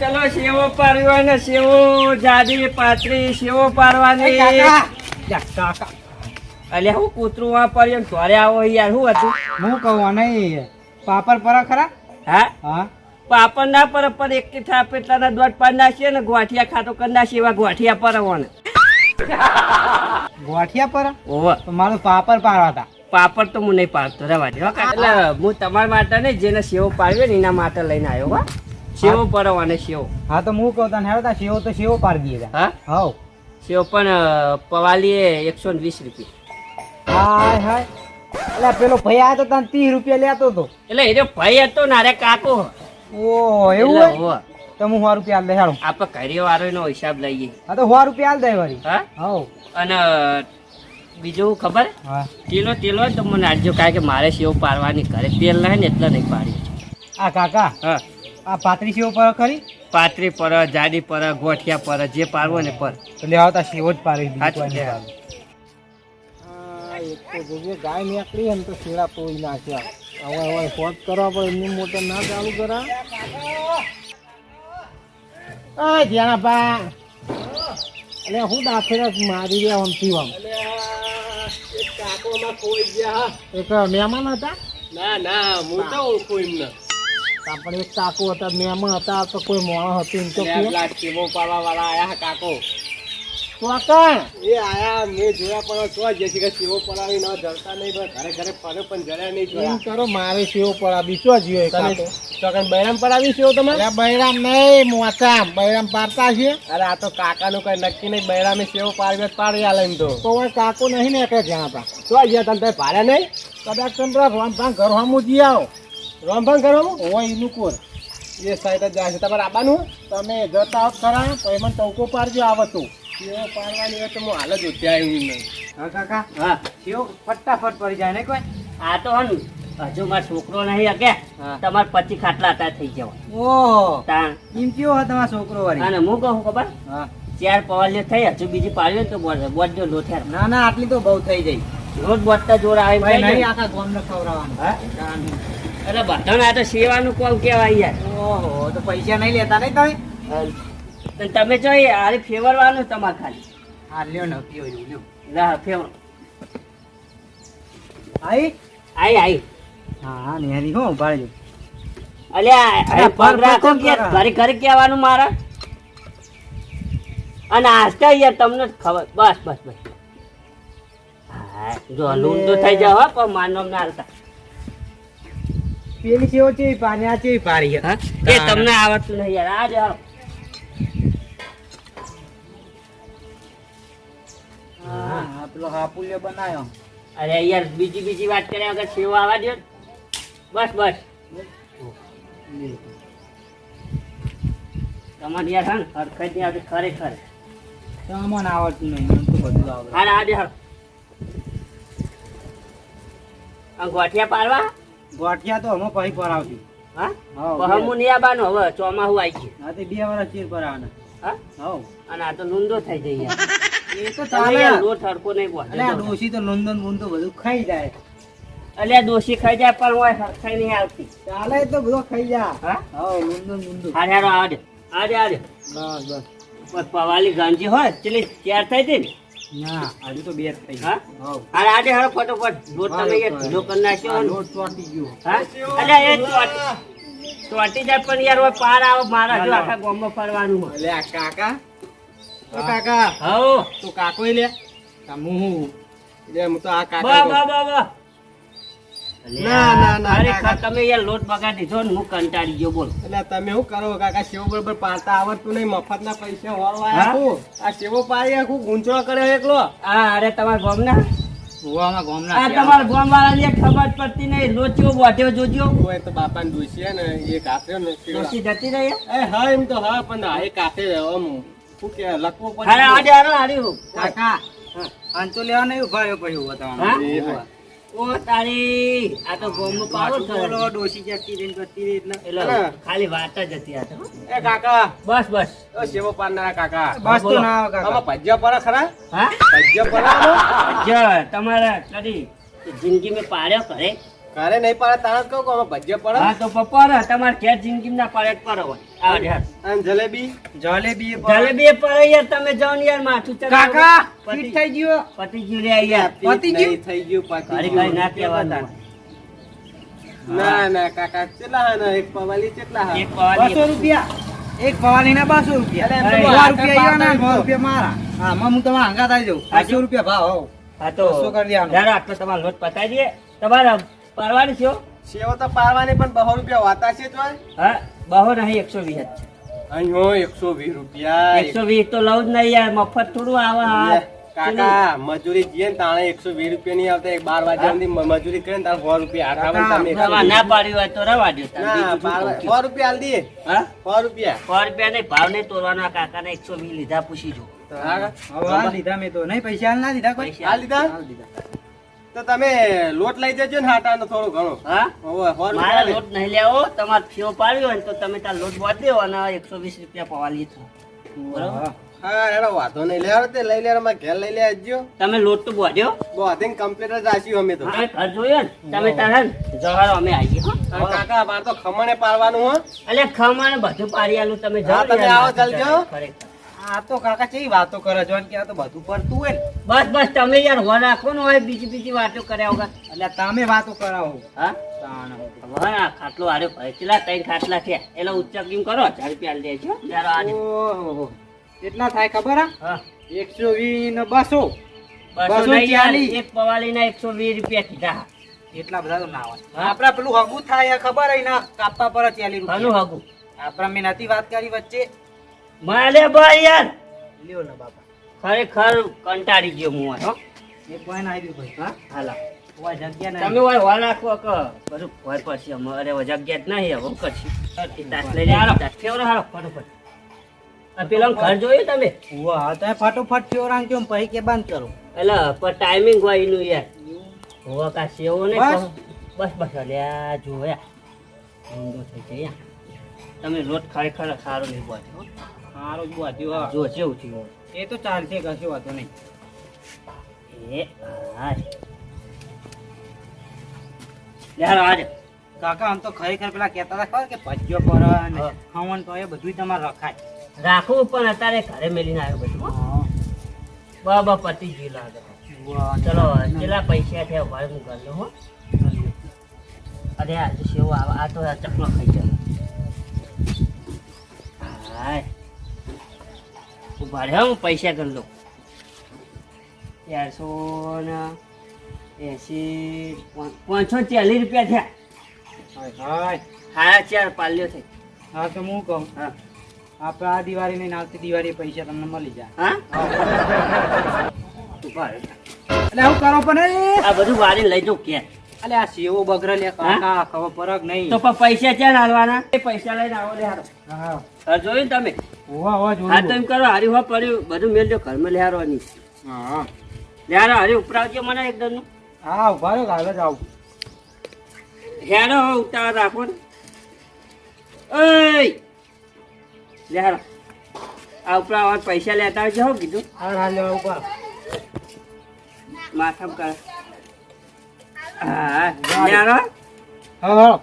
ચલો સેવો પાડ્યો ને સેવો જાડી પાતળી સેવો પાડવાની. અલે હું કૂતરું આ પડ્યો ને ઘરે આવો યાર શું હતું? હું કહું નહીં પાપડ પર ખરા? હા? હા. પાપડ ના પર પર એક કે થાપ એટલાના દોઢ પાડ નાખીએ ને ગોઠિયા ખાતો કરી નાખીએ એવા ગોઠિયા પર ને ગોઠિયા પર? ઓવ. તો મારું પાપડ પાડવા હતા. પાપડ તો હું નહીં પાડતો રહેવા દે હો એટલે હું તમારા માટે નહીં જેને સેવો પાડ્યો ને એના માટે લઈને આવ્યો હો. સેવો પરવવાને સેવ હા તો હું કહું તને હેડતા સેવ તો સેવ પાર દઈએ હા? હવ. સેવ પણ પવાલીએ એકસો ને વીસ રૂપિયા. હાય હાય. એટલે પેલો ભાઈ આવ્યો તો તને ત્રીસ રૂપિયા લેતો હતો એટલે એ ભાઈ હતો ને અરે કાકો. ઓ એવું હોય? તો હું સો રૂપિયા હાલ દે હેડો આપણે ઘરે વાળો નો હિસાબ લઈએ. હા તો સો રૂપિયા હાલ દે વળી. હા? હવ. અને બીજું ખબર? હા. તેલો તેલો હોય તો મને આજો કારણ કે મારે સેવ પાડવાની ઘરે તેલ નહીં ને એટલે નહીં પાડી આ કાકા હા. આ પાતરી સેવો પર ખરી? પાતરી પર જાડી પર ગોઠિયા પર જે પાડવો ને પર. તો લેવા તા સેવો જ એક તો જોઈએ ગાય નીકળી એમ તો શેડા તોડી નાખ્યા. હવે હવે ફોટ કરવા પડે એમની મોટર ના ચાલુ કરા. આ જ્યાં બા. એટલે હું દાખલા મારી રહ્યા આમથી આમ. એક મહેમાન હતા? ના ના હું તો ઓળખું એમને આપણે એક કાકો હતા મહેમાન હતા તો કોઈ માણસ હતું એમ તો કે. સેવો પાડવા વાળા આયા કાકો? કાકા એ આયા મેં જોયા પણ તો જેથી કે સેવો પડાવી ન નહીં પણ ઘરે ઘરે પડે પણ જડ્યા નહીં એમ કરો મારે સેવો પડાવી શું જોઈએ કાકો ચોકન બૈરામ પડાવી સેવો તમારે? અરે બૈરામ નહીં મોચા બૈરામ પાડતા છે અરે આ તો કાકાનું કઈ નક્કી નહીં બૈરામે સેવો પાડવી પાડી આલે તો. તો હવે કાકો નહીં ને એટલે જ્યાં હતા તો ગયા તમે ભાડે નહીં? કદાચ તમે ઘર હમું જી આવો. રોમભંગ કરવાનું હોય એનું કોર એ સાઈડ જ જાય છે. તમારે આવવાનું તમે જતા આવ ખરા પછી મને ટવકો પાડજો આવતું કેવો પાડવાની હોય તો હું હાલ જ ત્યાં એવું નહીં. હા કાકા? હા. કેવો? ફટાફટ પડી જાય ને કોઈ? આ તો હું હજુ મારો છોકરો નહીં હકે? તમારે પચી ખાટલા હતા થઈ જવા. ઓ તાણ. એમ કેવો હોય તમારો છોકરો વાળી અને હું કહું ખબર? હા. ચાર પવાલ્યો થઈ હજુ બીજી પાડ્યો તો બોલ બોલજો લોઠેર ના ના આટલી તો બહુ થઈ જાય રોજ બોટતા જોર આવે એમ નહીં. આખા ગામને ખવડાવવાનું. હા? એટલે બધાને આ તો સેવાનું કોમ કહેવાય યાર? ઓહો તો પૈસા નહીં લેતા નહીં તમે? તમે જો એ ફેવરવાનું તમારે ખાલી. હા લ્યો ને પીવો લ્યો. ના ફેવર આઈ? આઈ આઈ. હા હા નેરી હો ઉભાડજો અલ્યા અરે અરે પગ રાખો કે ઘરે ઘરે કહેવાનું મારે. અને આસ્તા યાર તમને જ ખબર. બસ બસ બસ. હા જો તો થઈ જાવ પણ માનો ના હાલતા. પેલી કેવો છે? પાણી આ છે પારી હા? એ તમને આવડતું નહીં યાર આ જાઓ. હા. પેલો હાપુલ્યો બનાવ્યો અરે યાર બીજી બીજી વાત કર્યા વગર સેવા આવવા દે બસ બસ. તમારે યાર હા ને હરખત નહીં આવતી ખરેખર. આવડતું નહીં મને તો બધું આવડે. હા આજે ગોઠિયા પાડવા? ગોઠિયા તો અમે પછી પરાવશું. હા? હા પહમું નહીં આવવાનું હવે ચોમાહું આવી છે હા તે બે વર્ષ ચીર પરાવવાના હા? હા અને આ તો લૂંદો થઈ જાય યાર. એ તો તમે લો હરકો નહીં અલે આ તો લંડન બુંદો બધું ખાઈ જાય. અલ્યા દોશી ખાઈ જાય પણ હોય હરખાઈ નહીં આવતી. ચાલે તો બધો ખાઈ જા. હા? હા લંડન બુંદો. હારે હારો આવજે આજે આજે બસ બસ. બસ પવાલી ગાંજી હોય ચલી તૈયાર થઈ જઈ ને? ના હજુ તો બે થઈ હા? હવ. આજે હારો ફટોફટ લોટ તમે યાર ઢીલો કરી નાખ્યો લોટ ચોંટી ગયો. હા? અલ્યા એ ચોટી ચોટી જાય પણ યાર પાર આવે મારા જો આખા ગામમાં ફરવાનું હોય. એટલે આ કાકા. તો કાકા. હો તું કાકો લે? હું. તો આ કાકા બા બા બા. ના, ના, ના, ખરેખર તમે યાર લોટ બગાડી દીધો ને હું કંટાળી ગયો બોલ. એટલે તમે શું કરો કાકા? સેવો બરોબર પાડતા આવડતું નહીં મફત પૈસા વાળવા આખું આ સેવો પાડી આખું ગુંચળો કરે એકલો. આ અરે તમારા ગામના? ગોવામાં આ તમારા ગામ વાળાને ખબર પડતી નહીં લોટ ચેવો જોજો. હોય તો બાપાને ડોસી ને એ કાપે ને ડોશી જતી રહી હા એમ તો હા પણ હા એ કાપે આમ. કે લખવો પડે? આજે હારો કાકા પાંચસો લેવા નહીં ઊભા રહ્યો પછી હા? ઓ તારી આ તો ગામમાં પાવર બોલો ડોસી જતી જતી રહી એટલે એટલે ખાલી વાત જ હતી આ તો. એ કાકા. બસ બસ. ઓ સેવો પાડનારા કાકા. બસ તો ના આવે કાકા. આમાં ભજીયા પડે ખરા? હા? ભજીયા પડે? તમારા કદી જિંદગી મેં પાડ્યો કરે? ઘરે નહીં પાડે તાણ કહો કે અમે ભજીયા પડે. હા તો પપ્પા તમારે કે જિંદગી ના પાડે પડે હોય. અને જલેબી? જલેબી જલેબી પડે. યાર તમે જાઓ ને યાર માથું ચડાવો. કાકા પતિ- થઈ ગયો. પતિ ગયું રે યાર. પતી ગયું? થઈ ગયું પતી ઘડી કઈ ના કહેવાતા. ના ના કાકા કેટલા હા ને એક પવાલી કેટલા હા એક પવાલી. 200 રૂપિયા. એક પવાલી ના 200 રૂપિયા. અરે, એમ તો સો હાથે રૂપિયા યાર ના સો રૂપિયા મારા. હા હું તમારે હંગાત આવી જાઉં. હાચું? બસો રૂપિયા ભાવ હો. હા તો શું કરી દેવાનું. યાર આટલો તમારો લોટ પતાવી દે તમારે પરવાની છો સેવો તો પાડવાની પણ બહો રૂપિયા વાતા છે તો હા બહો નહીં એકસો વીસ જ છે. અહીંયો એકસો વીસ રૂપિયા. એકસો વીસ તો લઉં જ નહીં યાર મફત થોડું આવે કાકા મજૂરી જઈએ ને તાણે એકસો વીસ રૂપિયા નહીં આવતા એક બાર વાગ્યા સુધી મજૂરી મજૂરી કરીને તારે સો રૂપિયા આઠાવન તમે ના પાડ્યું હોય તો રવા દો. ના? સો રૂપિયા આલ દઈએ. હા? સો રૂપિયા. સો રૂપિયા નહીં ભાવ નહીં તોડવાનો કાકા ને એકસો વીસ લીધા પૂછી જો. હા, હવે મેં તો. નહીં પૈસા હાલ ના લીધા કોઈ? પૈસા હાલ લીધા હાલ દીધા. તો તમે લોટ લઈ જજો ને હાટાનો થોડો ઘણો. હા? હોવે, મારા લોટ નહીં લેવો તમારે ફીઓ પાડ્યો હોય તો તમે તાર લોટ બાંધી દેવો અને એકસો વીસ રૂપિયા પવા લીધો બરાબર? હા. એનો વાંધો નહીં. લેવાનો તે લઈ લેવાનો મારે ઘેર લઈ લે આવજો તમે લોટ તો બાંધ્યો બધે કમ્પ્લીટ જ અમે તો. ઘર જોયો ને. તમે તારા જવારો અમે આવીએ કાકા મારે તો ખમણે પાડવાનું હો. અલે ખમણ બધું પાડી આલું તમે જાઓ તમે આવો ખરેખર. આ તો કાકા ચેવી વાતો કરે છો? કે આ તો બધું પડતું હોય ને. બસ બસ તમે યાર હો રાખો ને હોય બીજી બીજી વાતો કર્યા હોગા એટલે તમે વાતો કરાવો. હા? હા. ખાટલો આરે કેટલા ત્રણ ખાટલા થયા એટલે ઉચ્ચકીમ કરો ચાર રૂપિયા લેજો છો ઓહો. કેટલા થાય ખબર હા? એકસો વીસ ને બસો. બસો ચાલીસ. એક પવાલીના એકસો વીસ રૂપિયા કીધા. એટલા બધા તો ના હોય? આપડા પેલું હગું થાય ખબર ના? કાપવા પર ચાલી રૂપિયા. હગું. આપડા મેં નથી વાત કરી વચ્ચે. માલે ભાઈ યાર. લ્યો ને બાપા. ખરેખર કંટાળી ગયો હું આ, હો. એક પોઈન્ટ આવી ભાઈ હા? હાલા. તમે હોય હોલ રાખો કે બધું ભય પડશે અમારે હવે જગ્યા જ નહીં હવે કરશું ફેવરો હારો ફટોફટ. પેલા ઘર જોયું તમે? વાહ તો ફટોફટ ચોરાંગ કેમ પછી કે બંધ કરો. એટલે પણ ટાઈમિંગ હોય એનું યાર. હોવા કા સેવો ને બસ? બસ અલ્યા જોયા ઊંધો થઈ જાય તમે રોજ ખરેખર સારો નહીં બોલો હો. સારું જ વાંચ્યું હા. જો જેવું થયું એ તો ચાલશે કશું વાંધો નહીં. એ યાર આજે. કાકા આમ તો ખરેખર પેલા કહેતા હતા ખબર કે ભજ્યો પર ને તો એ બધું તમારે રખાય. રાખવું પણ અત્યારે ઘરે મેલીને આવ્યો બધું હો. બાબા પતિ ગયું લાગે ચલો કેટલા પૈસા થયા ભાઈ હું કરી લઉં હો. અરે આ સેવ આ તો ચકલો ખાઈ જાય હાય ઊભા રહે હું પૈસા કરી લઉં ચારસો ને એસી પાંચસો ચાલીસ રૂપિયા થયા. હાય, હાય. ચાર પાલ્યો થઈ હા તો હું કહું? હા. આપણે આ દિવાળી નહીં આવતી દિવાળી પૈસા તમને મળી જાય. હા? એટલે હું કરો પણ આ બધું વાળી લઈ જાઉં ક્યાં અલે આ સેવો બગરે લે કાકા ખબર પરક નહીં. તો પણ પૈસા ક્યાં હાલવાના? એ પૈસા લઈને આવો લે હારો. હા હા જોયું ને તમે? હોવા હોવા હા તો એમ કરો હારી હો પડ્યું. બધું મેલજો ઘરમાં લેહારવાની. હા. લેહારો હારી ઉપરાવજો મને એકદમ હા ઊભા રહ્યો કાલે જ આવું. હેરો હો ઉતાવળ રાખો ને. ઓય! લેહારો. આ ઉપરાવવા પૈસા લેતા આવજો હો કીધું. હા હા લેવા ઉપર માથામાં કર. હા. લેહારો. હા હા.